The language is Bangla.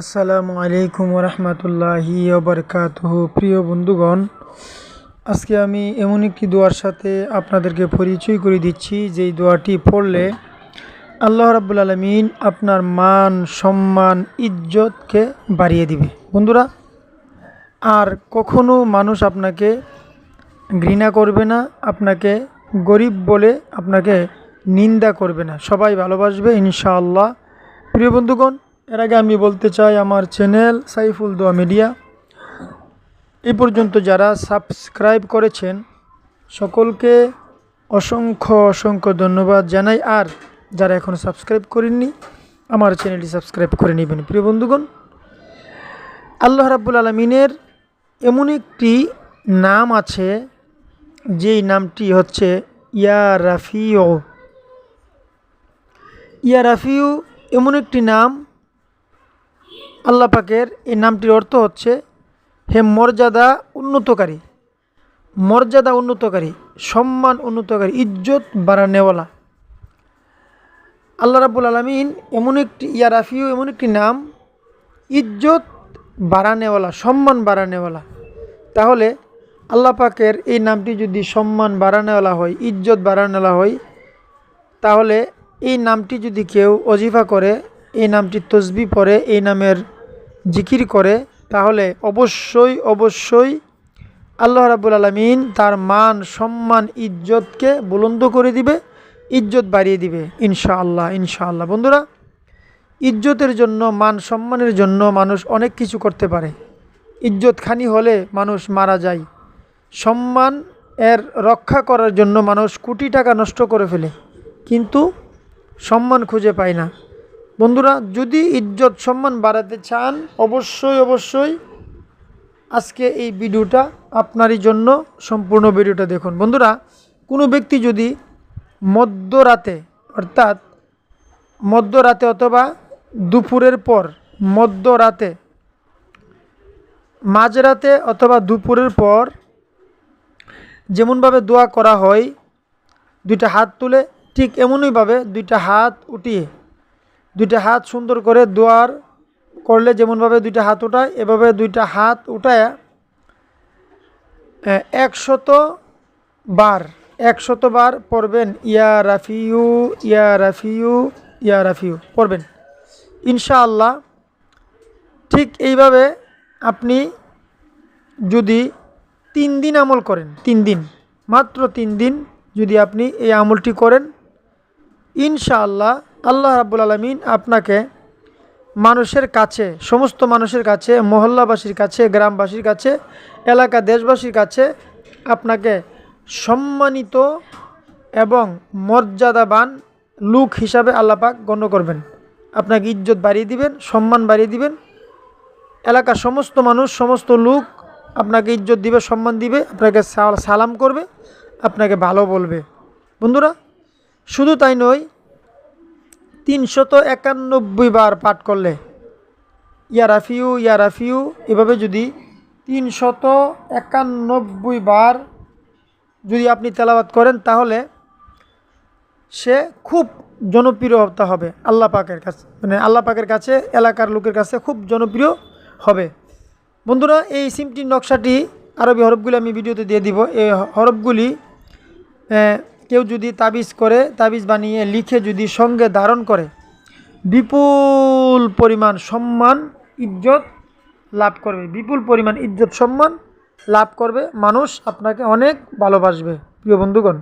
আসসালামু আলাইকুম রহমতুল্লাহি বরকাতহ প্রিয় বন্ধুগণ, আজকে আমি এমন একটি দোয়ার সাথে আপনাদেরকে পরিচয় করে দিচ্ছি, যেই দোয়াটি পড়লে আল্লাহ রাব্বুল আলমিন আপনার মান, সম্মান, ইজ্জতকে বাড়িয়ে দিবে। বন্ধুরা, আর কখনো মানুষ আপনাকে ঘৃণা করবে না, আপনাকে গরিব বলে আপনাকে নিন্দা করবে না। সবাই ভালোবাসবে ইনশাআল্লাহ। প্রিয় বন্ধুগণ এর আগে আমি বলতে চাই আমার চ্যানেল সাইফুল দোয়া মিডিয়া। এ পর্যন্ত যারা সাবস্ক্রাইব করেছেন, সকলকে অসংখ্য অসংখ্য ধন্যবাদ জানাই। আর যারা এখন সাবস্ক্রাইব করেননি, আমার চ্যানেলটি সাবস্ক্রাইব করে নেবেন। প্রিয় বন্ধুগণ, আল্লাহ রাব্বুল আলমিনের এমন একটি নাম আছে, যেই নামটি হচ্ছে ইয়া রাফিও ইয়া রাফিউ এমন একটি নাম আল্লাহ পাকের এই নামটির অর্থ হচ্ছে, হে মর্যাদা উন্নতকারী মর্যাদা উন্নতকারী, সম্মান উন্নতকারী, ইজ্জত বাড়ানেওয়ালা। আল্লাহ রাবুল আলমিন এমন একটি, ইয়া রাফিউ এমন একটি নাম, ইজ্জত বাড়ানেওয়ালা, সম্মান বাড়ানেওয়ালা। তাহলে আল্লাহ পাকের এই নামটি যদি সম্মান বাড়ানেওয়ালা হয়, ইজ্জত বাড়ানেওয়ালা হয়, তাহলে এই নামটি যদি কেউ অজিফা করে, এই নামটি তসবি পরে, এই নামের জিকির করে, তাহলে অবশ্যই অবশ্যই আল্লাহ রাবুল আলমিন তার মান, সম্মান, ইজ্জতকে বুলন্দ করে দিবে, ইজ্জত বাড়িয়ে দিবে, ইনশাআল্লাহ ইনশাআল্লাহ। বন্ধুরা, ইজ্জতের জন্য, মান, সম্মানের জন্য মানুষ অনেক কিছু করতে পারে। ইজ্জত খানি হলে মানুষ মারা যায়। সম্মান এর রক্ষা করার জন্য মানুষ কোটি টাকা নষ্ট করে ফেলে। কিন্তু সম্মান খুঁজে পায় না। বন্ধুরা, যদি ইজ্জত সম্মান বাড়াতে চান, অবশ্যই অবশ্যই আজকে এই ভিডিওটা আপনারই জন্য, সম্পূর্ণ ভিডিওটা দেখুন। বন্ধুরা, কোনো ব্যক্তি যদি মধ্যরাতে, অর্থাৎ মধ্যরাতে অথবা দুপুরের পর, মধ্যরাতে, মাঝরাতে অথবা দুপুরের পর যেমনভাবে দোয়া করা হয়, দুইটা হাত তুলে, ঠিক এমনইভাবে দুইটা হাত উঠিয়ে দুইটা হাত সুন্দর করে দোয়ার করলে যেমনভাবে দুইটা হাত উঠায়, এভাবে দুইটা হাত উঠায় একশত বার একশত বার পড়বেন, ইয়া রাফিউ ইয়া রাফিউ ইয়া রাফিউ, পড়বেন। ইনশাআল্লাহ ঠিক এইভাবে আপনি যদি তিন দিন আমল করেন, তিন দিন, মাত্র তিন দিন যদি আপনি এই আমলটি করেন, ইনশাআল্লাহ আল্লাহ রাবুল আলমিন আপনাকে মানুষের কাছে, সমস্ত মানুষের কাছে, মহল্লাবাসীর কাছে, গ্রামবাসীর কাছে, এলাকা দেশবাসীর কাছে আপনাকে সম্মানিত এবং মর্যাদাবান লুক হিসাবে আল্লাপাক গণ্য করবেন। আপনাকে ইজ্জত বাড়িয়ে দিবেন, সম্মান বাড়িয়ে দিবেন। এলাকার সমস্ত মানুষ, সমস্ত লোক আপনাকে ইজ্জত দিবে, সম্মান দিবে, আপনাকে সালাম করবে, আপনাকে ভালো বলবে। বন্ধুরা, শুধু তাই নয় তিনশত একানব্বই বার পাঠ করলে, ইয়া রাফিউ ইয়া রাফিউ, এভাবে যদি তিনশত একানব্বই বার যদি আপনি তেলাবাত করেন, তাহলে সে খুব জনপ্রিয় হতে হবে আল্লাহ পাকের কাছে। মানে আল্লাহ পাকের কাছে, এলাকার লোকের কাছে খুব জনপ্রিয় হবে। বন্ধুরা, এই সিমটির নকশাটি আরবি হরফগুলি আমি ভিডিওতে দিয়ে দিব। এই হরফগুলি কেউ যদি তাবিজ করে, তাবিজ বানিয়ে লিখে যদি সঙ্গে ধারণ করে, বিপুল পরিমাণ সম্মান, ইজ্জত লাভ করবে। বিপুল পরিমাণ ইজ্জত, সম্মান লাভ করবে। মানুষ আপনাকে অনেক ভালোবাসবে। প্রিয় বন্ধুগণ